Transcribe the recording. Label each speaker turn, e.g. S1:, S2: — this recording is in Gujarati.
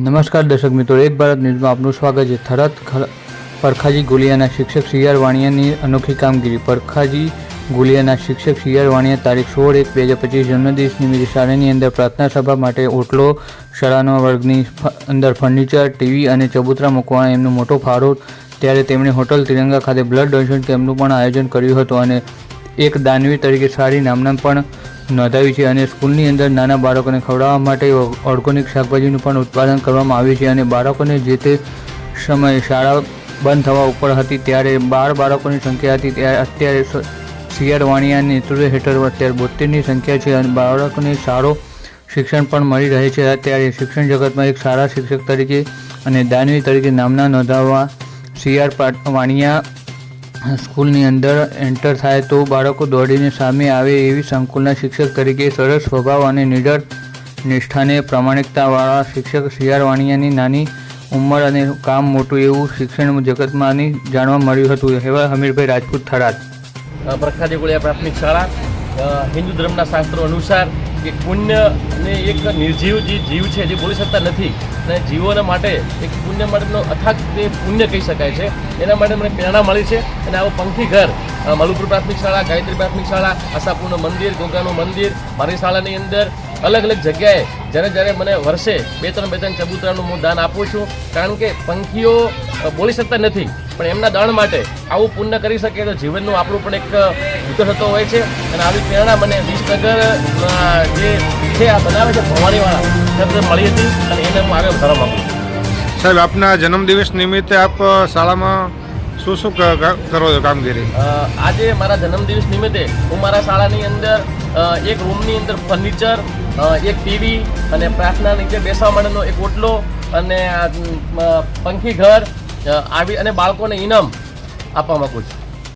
S1: નમસ્કાર દર્શક મિત્રો, એક ભારત ન્યૂઝમાં આપનું સ્વાગત છે. થરત ખ- પરખાજી ગુલિયાના શિક્ષક સી આર વાણિયાની અનોખી કામગીરી. પરખાજી ગુલિયાના શિક્ષક સી આર વાણિયા તારીખ સોળ એક બે હજાર પચીસ જન્મદિવસ નિમિત્તે શાળાની અંદર પ્રાર્થના સભા માટે ઓટલો શાળાના વર્ગની અંદર ફર્નિચર, ટીવી અને ચબૂતરા મૂકવાનો એમનો મોટો ફાળો. ત્યારે તેમણે હોટલ તિરંગા ખાતે બ્લડ ડોનેશન કેમ્પનું પણ આયોજન કર્યું હતું અને એક દાનવી તરીકે સારી નામના પણ નોંધાવી છે અને સ્કૂલની અંદર નાના બાળકોને ખવડાવવા માટે ઓર્ગોનિક શાકભાજીનું પણ ઉત્પાદન કરવામાં આવ્યું છે અને બાળકોને જે તે સમયે શાળા બંધ થવા ઉપર હતી ત્યારે બાર બાળકોની સંખ્યા હતી ત્યારે અત્યારે સ- સીઆર વાણિયાના નેતૃત્વ હેઠળ અત્યારે બોતેરની સંખ્યા છે અને બાળકોને સારો શિક્ષણ પણ મળી રહે છે. અત્યારે શિક્ષણ જગતમાં એક સારા શિક્ષક તરીકે અને દાનવી તરીકે નામના નોંધાવવા સીઆર વાણિયા સ્કૂલની અંદર એન્ટર થાય તો બાળકો દોડીને સામે આવે એવી સંકુલના શિક્ષક તરીકે સરસ સ્વભાવ અને નિડર નિષ્ઠાને પ્રમાણિકતાવાળા શિક્ષક સીઆર વાણિયાની નાની ઉંમર અને કામ મોટું એવું શિક્ષણ જગતમાં જાણવા મળ્યું હતું. એવા હમીરભાઈ રાજપૂત થરાદ.
S2: પ્રખ્યાત ગોળિયા પ્રાથમિક શાળા. હિન્દુ ધર્મના શાસ્ત્રો અનુસાર એક પુણ્ય અને એક નિર્જીવ જે જીવ છે જે બોલી શકતા નથી, અને જીવોના માટે એક પુણ્ય માટેનો અથાગ તે પુણ્ય કહી શકાય છે. એના માટે મને પ્રેરણા મળી છે. અને આવો પંખી ઘર મલુપુર પ્રાથમિક શાળા, ગાયત્રી પ્રાથમિક શાળા, આશાપુરનું મંદિર, ગોગાનું મંદિર, મારી શાળાની અંદર અલગ અલગ જગ્યાએ જ્યારે જ્યારે મને વર્ષે બે ત્રણ બે ત્રણ ચબૂતરાનું હું દાન આપું છું. કારણ કે પંખીઓ બોલી શકતા નથી. પણ એમના દળ માટે આવું પુણ્ય કરી શકે તો જીવનનું આપણું પણ એક ઉત્તર થતો હોય છે. અને આવી પ્રેરણા મને વિસનગર જે છે આ બનાવે છે ભવાનીવાળા ત્યારે મળી હતી અને એને હું આગળ વધારવા માંગુ
S3: સાહેબ આપના જન્મદિવસ નિમિત્તે આપ શાળામાં શું શું કરો છો કામગીરી?
S2: આજે મારા જન્મદિવસ નિમિત્તે હું મારા શાળાની અંદર એક રૂમની અંદર ફર્નિચર એક ટીવી અને પ્રાર્થના નીચે બેસવા માટેનો એક ઓટલો અને પંખી ઘર આવી અને બાળકોને ઇનામ આપવા માંગુ છું.